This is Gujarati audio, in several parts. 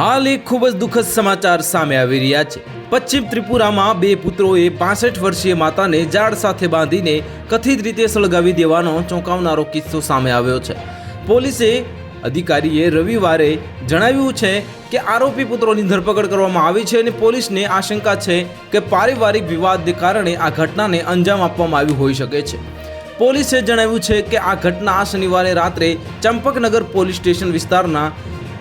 હાલ એક ખૂબ જ દુઃખદ સમાચાર સામે આવી રહ્યા છે. પશ્ચિમ ત્રિપુરામાં બે પુત્રોએ પાસઠ વર્ષીય માતાને ઝાડ સાથે બાંધીને કથિત રીતે સળગાવી દેવાનો ચોંકાવનારો કિસ્સો સામે આવ્યો છે. પોલીસે અધિકારીએ રવિવારે જણાવ્યું છે કે આરોપી પુત્રોની ધરપકડ કરવામાં આવી છે અને પોલીસને આશંકા છે કે પારિવારિક વિવાદને કારણે આ ઘટનાને અંજામ આપવામાં આવ્યું હોઈ શકે છે. પોલીસે જણાવ્યું છે કે આ ઘટના શનિવારે રાત્રે ચંપકનગર પોલીસ સ્ટેશન વિસ્તારના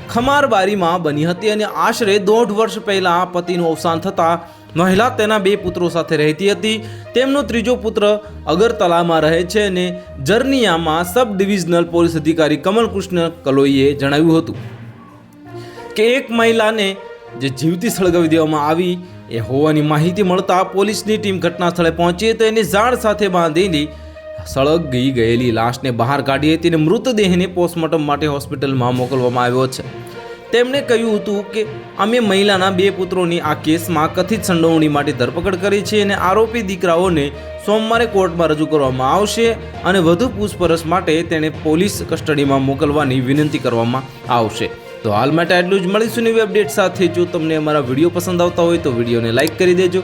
ખમારબારીમાં બની હતી અને આશરે દોઢ વર્ષ પહેલાં પતિનું અવસાન થતાં મહિલા તેના બે પુત્રો સાથે રહેતી હતી. તેમનો ત્રીજો પુત્ર અગરતલામાં રહે છે અને જર્નિયામાં સબ ડિવિઝનલ પોલીસ અધિકારી કમલકૃષ્ણ કલોઈએ જણાવ્યું હતું કે એક મહિલાને જે જીવતી સળગાવી દેવામાં આવી એ હોવાની માહિતી મળતા પોલીસની ટીમ ઘટના સ્થળે પહોંચી હતી અને ઝાડ સાથે બાંધેલી સળગી ગયેલી લાશને બહાર કાઢી હતી અને મૃતદેહને પોસ્ટમોર્ટમ માટે હોસ્પિટલમાં મોકલવામાં આવ્યો છે. તેમણે કહ્યું હતું કે, અમે મહિલાના બે પુત્રોની આ કેસમાં કથિત સંડોવણી માટે ધરપકડ કરી છે અને આરોપી દીકરાઓને સોમવારે કોર્ટમાં રજૂ કરવામાં આવશે અને વધુ પૂછપરછ માટે તેને પોલીસ કસ્ટડીમાં મોકલવાની વિનંતી કરવામાં આવશે. તો હાલ માટે આટલું જ. મળીશું નવી અપડેટ સાથે. જો તમને અમારા વીડિયો પસંદ આવતા હોય તો વિડીયોને લાઇક કરી દેજો.